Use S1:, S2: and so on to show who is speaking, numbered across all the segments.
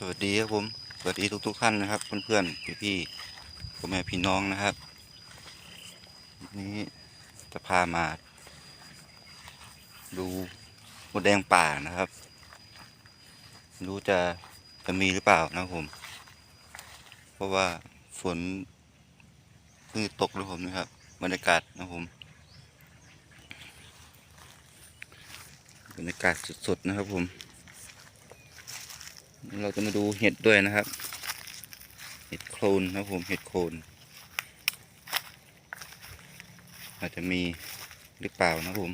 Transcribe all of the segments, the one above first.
S1: สวัสดีครับผมสวัสดีทุกทุกๆท่านนะครับ เพื่อนๆพี่พี่ๆพ่อแม่พี่น้องนะครับวันนี้จะพามา ดูมดแดงป่านะครับ รู้จะจะมีหรือเปล่านะครับผม เพราะว่าฝนเพิ่งตกเลยผมนะครับ บรรยากาศนะครับผมบรรยากาศสดๆนะครับผม เราจะมาดูเห็ดด้วยนะครับ เห็ดโคลนนะครับผมเห็ดโคลนอาจจะมีหรือเปล่านะผม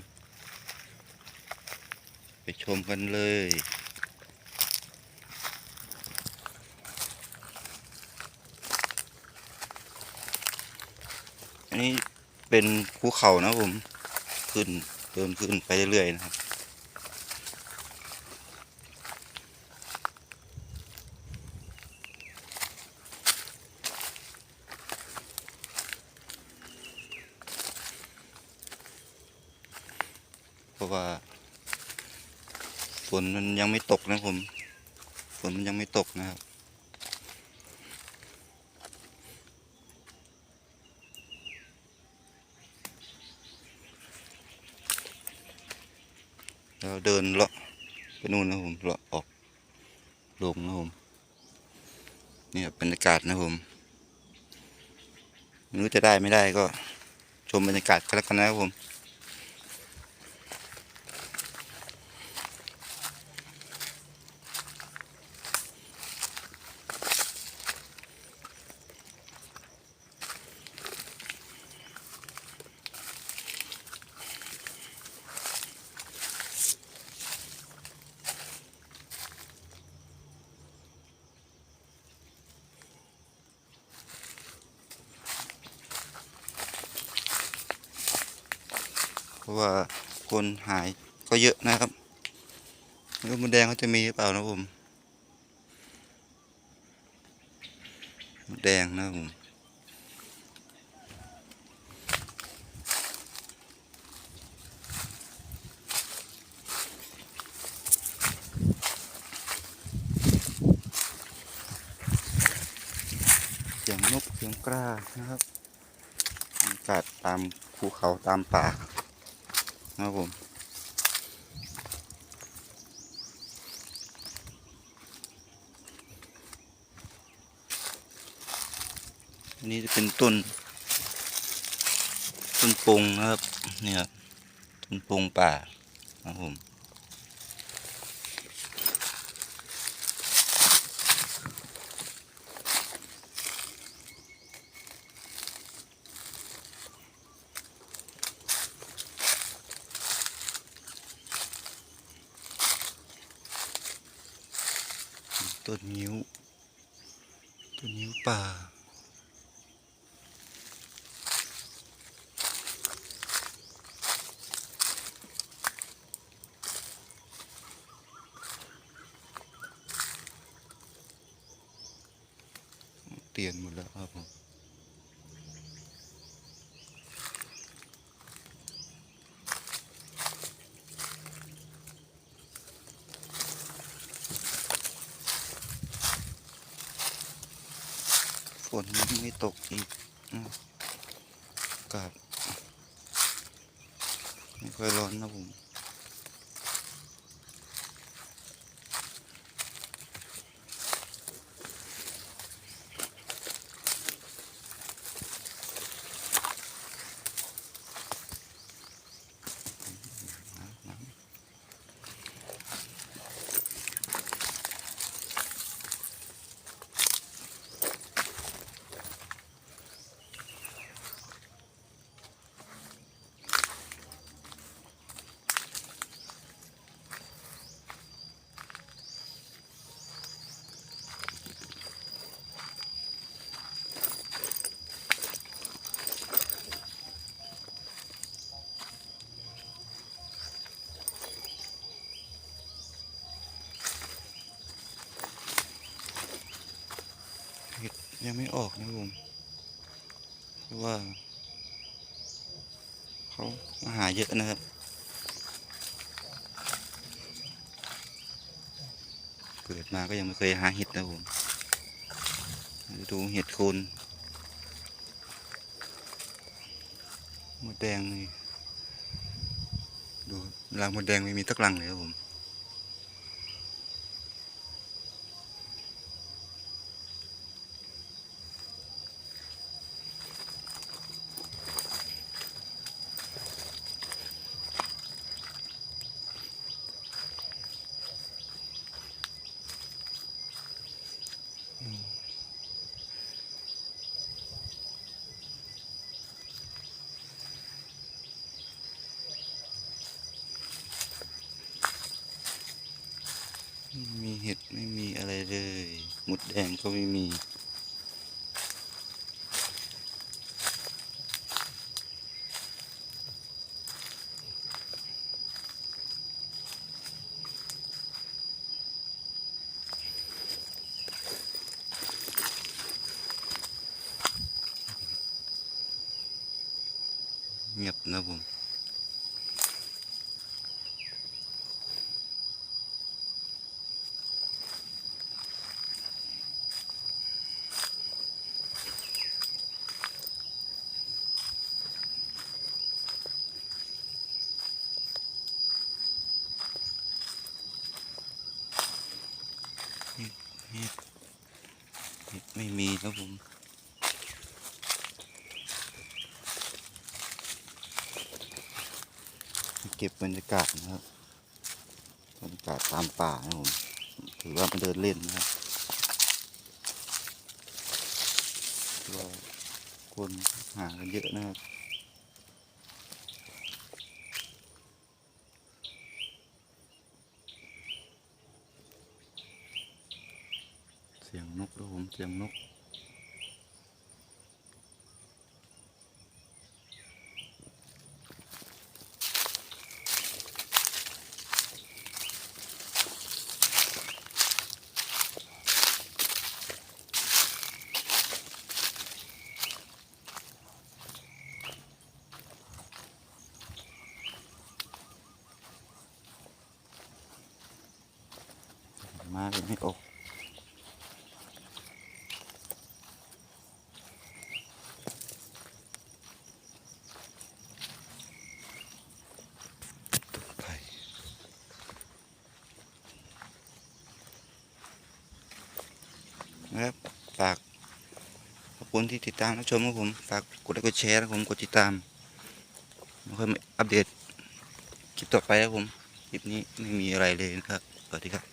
S1: ไปชมกันเลยอันนี้เป็นภูเขานะผม ขึ้นเดินขึ้นไปเรื่อยๆนะครับ ราะว่าฝนมันยังไม่ตกนะผมฝนมันยังไม่ตกนะครับ เราเดินเลาะไปนู่นนะผมเลาะออกลงนะผมเนี่ยบรรยากาศนะผมไม่รู้จะได้ไม่ได้ก็ชมบรรยากาศกันแล้วกันนะครับผม ราะว่าคนหายก็เยอะนะครับไม่รู้มดแดงเขาจะมีหรือเปล่านะผมมดแดงนะผมเสียงนกเสียงกล้านะครับบรรยากาศตามภูเขาตามป่า นะครับผมอันนี้จะเป็นต้น ต้นปงนะครับ นี่ครับ ต้นปงป่านะครับผม ต้นนิ้ว ต้นนิ้วป่าเปลี่ย นหมดแล้วครับผมฝนยังไม่ตกอีกอากาศไม่ค่อยร้อนนะผม ยังไม่ออกนะผมเพราะว่าเขามาหาเยอะนะครับเกิดมาก็ยังไม่เคยหาเห็ดนะผมดูเห็ดโคนมดแดงนี่ดูรังมดแดงไม่มีตักรังเลยครับผม ไม่มีเห็ดไม่มีอะไรเลย หมดแดงก็ไม่มี เงียบนะผม เห็ดเห็ดไม่มีครับผมเก็บบรรยากาศนะครับบรรยากาศตามป่านะผมถือว่ามาเดินเล่นนะครับก็คนหากันเยอะนะครับ สียงนกนะผมเสียงนกมาเลยไม่ออก นะครับ ฝากขอบคุณที่ติดตามรับชมครับผม ฝากกดไลค์กดแชร์นะครับผมกดติดตามมาค่อยมอัปเดตคลิปต่อไปครับผม คลิปนี้ไม่มีอะไรเลยนะครับ สวัสดีครับ